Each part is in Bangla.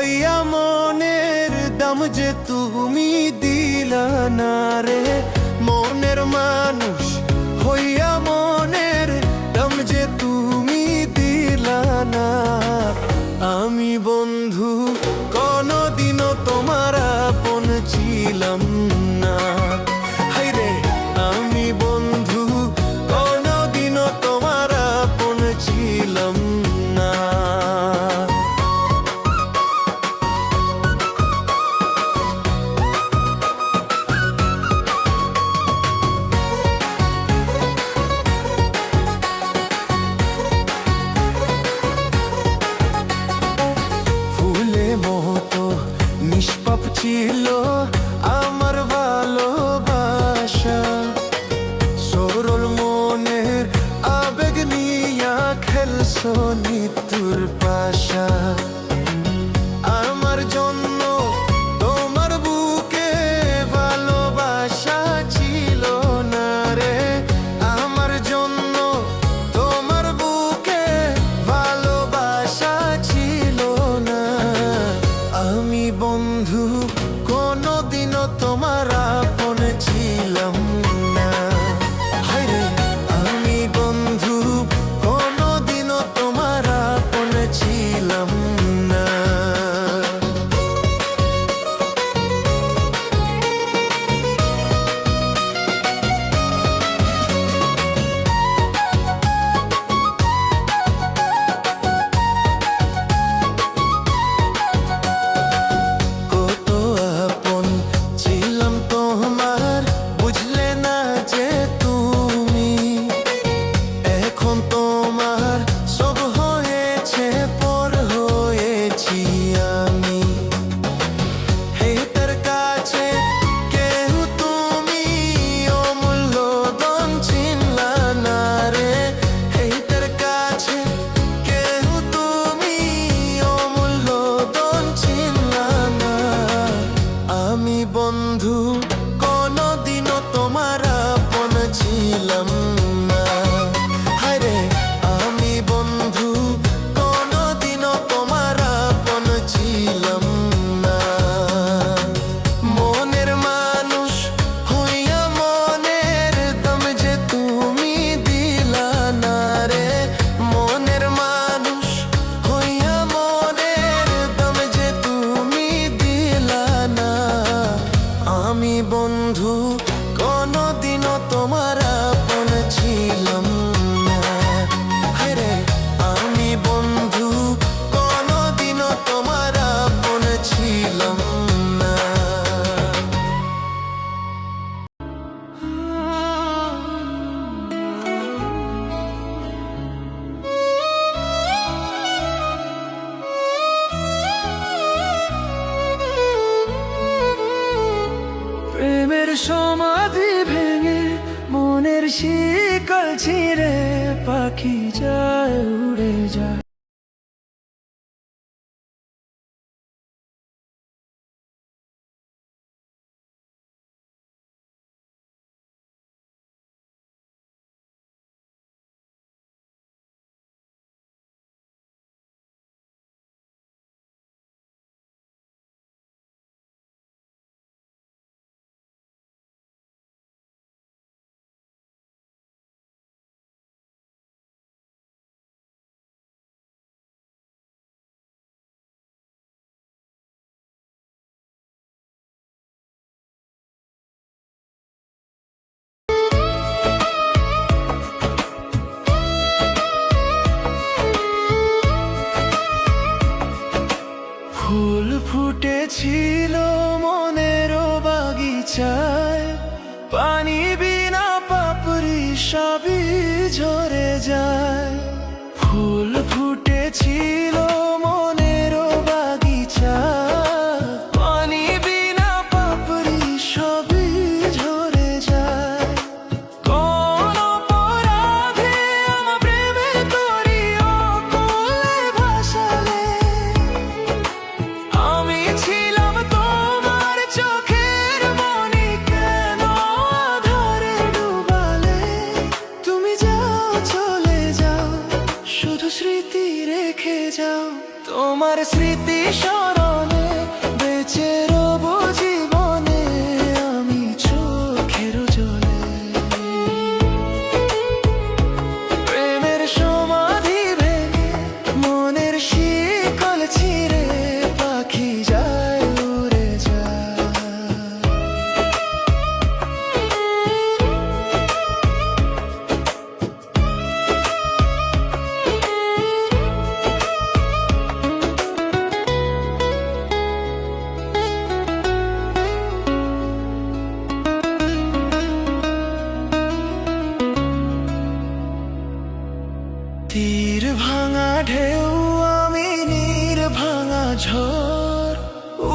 লইয়া মনের দাম যে তুমি দিল না রে। মনের মানুষ হইয়া মনের দাম যে তুমি দিল না। আমি বল дома চায়। পানি বিনা পাপড়ি সবই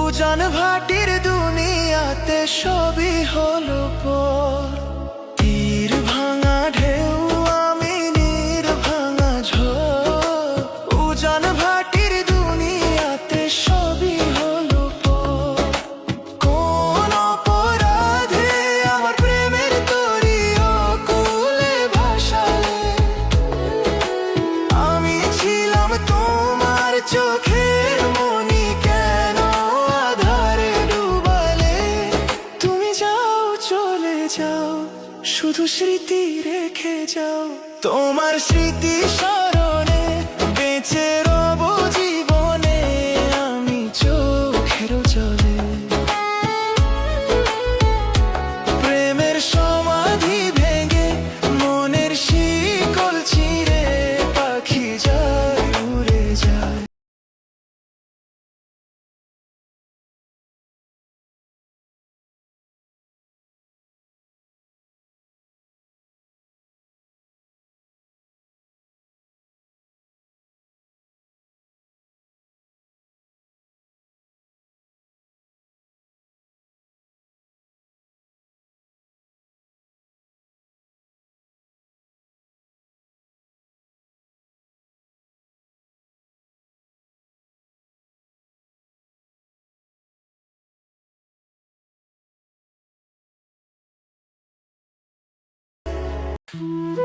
উজান ভাটির দুনিয়াতে সবই হলো পর যাও তোমার স্মৃতি মধুর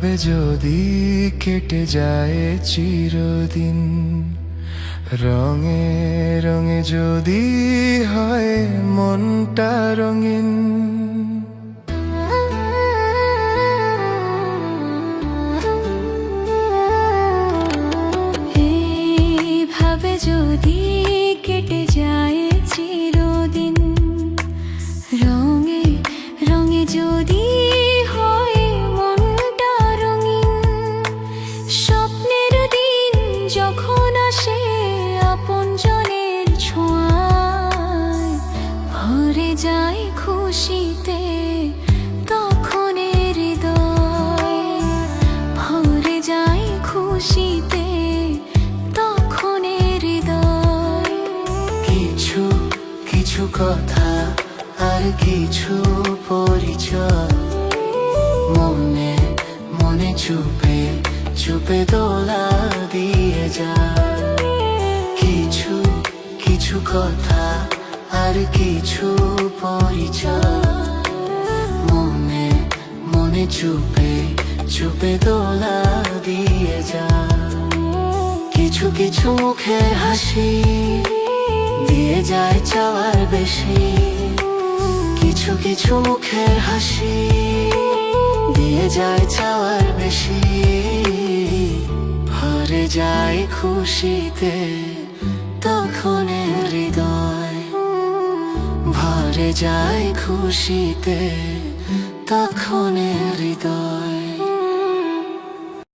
এইভাবে যদি কেটে যায় চিরদিন, রঙে রঙে যদি হয় মনটা রঙিন। এইভাবে যদি কেটে যায় চিরদিন যায় কিছু কিছু কথা আর কিছু পরিচয়। মনে মনে চুপে চুপে দোলা দিয়ে যায়। কিছু কিছু মুখের হাসি দিয়ে যায় চাওয়ার বেশি। কিছু কিছু মুখের হাসি দিয়ে যায় চাওয়ার বেশি। ভরে যায় খুশিতে তখন হৃদয় ভরে যায় খুশিতে তখন হৃদয়